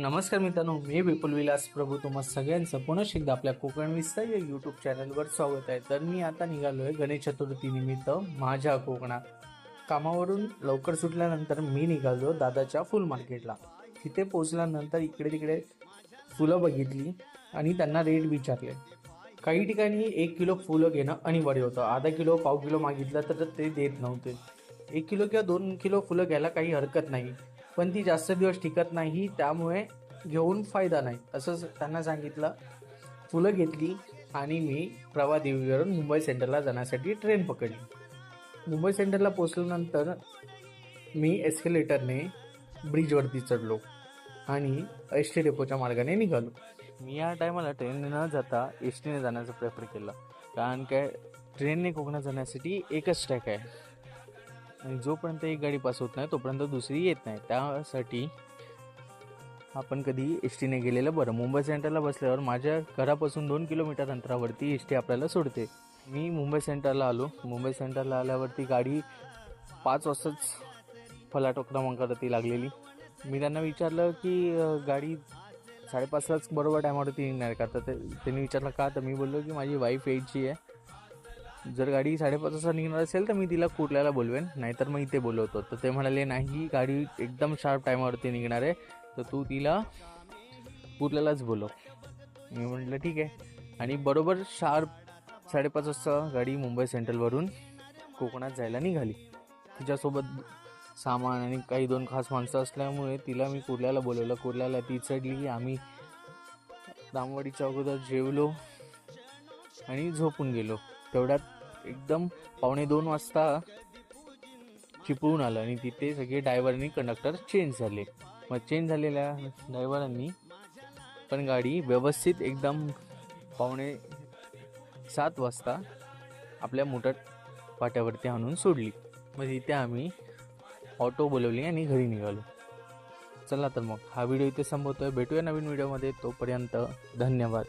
नमस्कार मित्रांनो मी विपुल विलास प्रभू. तुम्हा सगळ्यांचं पुन्हा एकदा आपल्या कोकण विस्तार या यूट्यूब चॅनलवर स्वागत आहे. तर मी आता निघालो आहे गणेश चतुर्थी निमित्त माझ्या कोकणात. कामावरून लवकर सुटल्यानंतर मी निघालो दादाच्या फुल मार्केटला. तिथे पोचल्यानंतर इकडे तिकडे फुलं बघितली आणि त्यांना रेट विचारले. काही ठिकाणी एक किलो फुलं घेणं अनिवार्य होतं. आधा किलो पाव किलो मागितलं तर ते देत नव्हते. एक किलो किंवा दोन किलो फुलं घ्यायला काही हरकत नाही. पण ती जास्त दिवस टिकत नाही त्यामुळे घेऊन फायदा नाही. असं त्यांना सांगितलं. फुलं घेतली आणि मी प्रवादेवीवरून मुंबई सेंटरला जाण्यासाठी ट्रेन पकडली. मुंबई सेंटरला पोचल्यानंतर मी एस्केलेटरने ब्रिजवरती चढलो आणि एस टी डेपोच्या मार्गाने निघालो. मी या टायमाला ट्रेनने न जाता एस टीने जाण्याचा प्रेफर केला. कारण काय ट्रेनने कोकणात जाण्यासाठी एकच ट्रॅक आहे. आणि जोपर्यंत एक गाडी पास होत नाही तोपर्यंत दुसरी येत नाही. त्यासाठी आपण कधी एस टीने गेलेलं बरं. मुंबई सेंटरला बसल्यावर माझ्या घरापासून दोन किलोमीटर अंतरावरती एस टी आपल्याला सोडते. मी मुंबई सेंटरला आलो. मुंबई सेंटरला आल्यावरती गाडी पाच वाजताच फलाटो क्रमांकावरती लागलेली. मी त्यांना विचारलं की गाडी साडेपाचलाच बरोबर टायमावरती निघणार का? तर ते- त्यांनी विचारलं का? तर मी बोललो की माझी वाईफ यायची आहे. जर गाडी साडेपाच वाजता निघणार असेल तर मी तिला कुर्ल्याला बोलवेन. नाहीतर मग इथे बोलवतो. तर ते म्हणाले नाही गाडी एकदम शार्प टायमावरती निघणार आहे. तर तू तिला कुर्ल्यालाच बोलव. मी म्हटलं ठीक आहे. आणि बरोबर शार्प साडेपाच वाजता गाडी मुंबई सेंट्रलवरून कोकणात जायला निघाली. तिच्यासोबत सामान आणि काही दोन खास माणसं असल्यामुळे तिला मी कुर्ल्याला बोलवलं. कुर्ल्याला ती चढली. आम्ही दामवाडीच्या अगोदर जेवलो आणि झोपून गेलो. तेवढ्यात एकदम पावणे दोन वाजता चिपळून आलं आणि तिथे सगळे ड्रायव्हरनी कंडक्टर चेंज झाले. मग चेंज झालेल्या ड्रायव्हरांनी पण गाडी व्यवस्थित एकदम पावणे सात वाजता आपल्या मोटर पाट्यावरती आणून सोडली. मग तिथे आम्ही ऑटो बोलवली आणि घरी निघालो. चला तर मग हा व्हिडिओ इथे संपवतोय. भेटूया नवीन व्हिडिओमध्ये तोपर्यंत धन्यवाद.